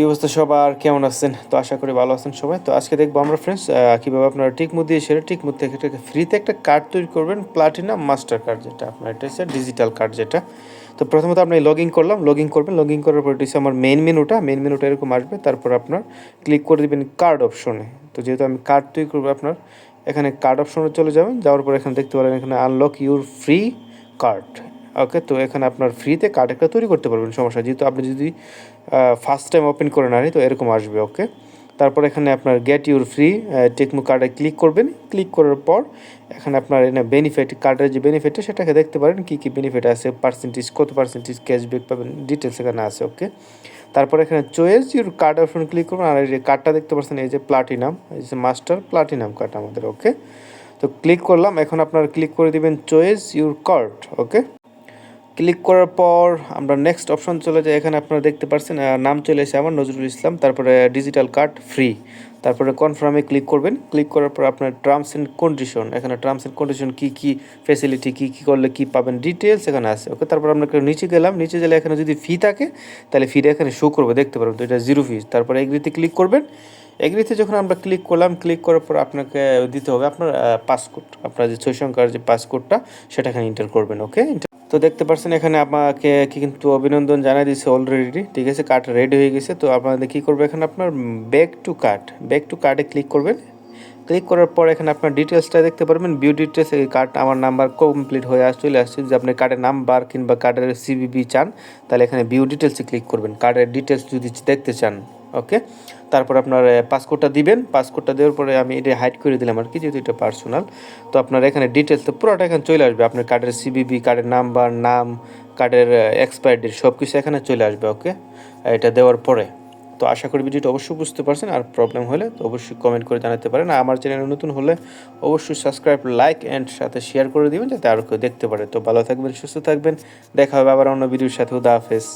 কী অবস্থা সবার? কেমন আছেন? তো আশা করি ভালো আছেন সবাই। তো আজকে দেখব আমরা ফ্রেন্ডস কীভাবে আপনারা টিকমু দিয়ে সেরে টিকমু থেকে ফ্রিতে একটা কার্ড তৈরি করবেন প্লাটিনাম মাস্টার কার্ড যেটা। আপনার এটা হচ্ছে ডিজিটাল কার্ড যেটা। তো প্রথমত আপনি লগ ইন করলাম লগ ইন করবেন। লগ ইন করার পর এটা আমার মেইন মেনুটা মেন মেনুটা এরকম আসবে। তারপর আপনার ক্লিক করে দিবেন কার্ড অপশনে তো যেহেতু আমি কার্ড তৈরি করব আপনার, এখানে কার্ড অপশনে চলে যাবেন। যাওয়ার পর এখানে দেখতে পারেন, এখানে unlock your free card okay, তো এখানে আপনার ফ্রিতে কার্ড একটা তৈরি করতে পারবেন, সমস্যা যেহেতু আপনি যদি ফার্স্ট টাইম ওপেন করে না তো এরকম আসবে, ওকে? তারপর এখানে আপনার গেট ইউর ফ্রি টেকমো কার্ডে ক্লিক করবেন। ক্লিক করার পর এখানে আপনার এখানে বেনিফিট কার্ডের যে বেনিফিটটা সেটাকে দেখতে পারেন, কী কী বেনিফিট আছে পার্সেন্টেজ কত পার্সেন্টেজ ক্যাশব্যাক পাবেন ডিটেলস এখানে আছে, ওকে? তারপর এখানে choice your card option click করুন আর এই যে কার্ডটা দেখতে পাচ্ছেন, এই যে প্লাটিনাম এই যে মাস্টার প্লাটিনাম কার্ড আমাদের, ওকে? তো ক্লিক করলাম, এখন আপনার ক্লিক করে দিবেন choice your card okay? Click করার পর আমরা নেক্সট অপশন চলে যাই। এখানে আপনারা দেখতে পাচ্ছেন নাম চলে এসে আমার, নজরুল ইসলাম, তারপরে ডিজিটাল কার্ড ফ্রি তারপরে কনফার্মে ক্লিক করবেন। ক্লিক করার পর আপনার টার্মস অ্যান্ড কন্ডিশন এখানে টার্মস অ্যান্ড কন্ডিশন কী কী ফেসিলিটি কী কী করলে কী পাবেন ডিটেলস এখানে আছে। ওকে তারপর আমরা নিচে গেলাম। নিচে গেলে এখানে যদি ফি থাকে, তাহলে ফিটা এখানে শো করবে। দেখতে পারবেন তো, এটা জিরো ফি তারপরে এগ্রিতে ক্লিক করবেন। এগ্রিতে যখন আমরা ক্লিক করলাম ক্লিক করার পর আপনাকে দিতে হবে আপনার পাসকোড আপনার যে ছয় সংখ্যার যে পাসকোডটা সেটা এখানে এন্টার করবেন। ওকে তো দেখতে পাচ্ছেন এখানে আমাকে কিন্তু অভিনন্দন জানাই দিয়েছে অলরেডি ঠিক আছে? কার্ড রেডি হয়ে গেছে। তো আপনাদের কী করবে এখানে আপনার? Back to card back to কার্ডে ক্লিক করবেন। ক্লিক করার পর এখানে আপনার ডিটেলসটা দেখতে পারবেন। ভিউ ডিটেলস এই কার্ড আমার নাম্বার কমপ্লিট হয়ে আস চলে আসছে। যদি আপনি কার্ডের নাম্বার কিংবা কার্ডের সিবিবি চান, তাহলে এখানে ভিউ ডিটেলসে ক্লিক করবেন। কার্ডের ডিটেলস যদি দেখতে চান। ওকে তারপর আপনার পাসপোর্টটা দিবেন। পাসপোর্টটা দেওয়ার পরে আমি এটা হাইড করে দিলাম আর কি, যেহেতু এটা পার্সোনাল তো আপনার এখানে ডিটেলস তো পুরোটা এখানে চলে আসবে। আপনার কার্ডের সিবিবি কার্ডের নাম্বার নাম কার্ডের এক্সপায়ার ডেট সব কিছু এখানে চলে আসবে ওকে এটা দেওয়ার পরে। তো আশা করি ভিডিওটা অবশ্যই বুঝতে পারছেন। আর প্রবলেম হলে তো অবশ্যই কমেন্ট করে জানাতে পারেন। আমার চ্যানেল নতুন হলে অবশ্যই সাবস্ক্রাইব লাইক অ্যান্ড সাথে শেয়ার করে দিবেন, যাতে আরও কেউ দেখতে পারে। তো ভালো থাকবেন, সুস্থ থাকবেন। দেখা হবে আবার অন্য ভিডিওর সাথে। উদা হাফেজ।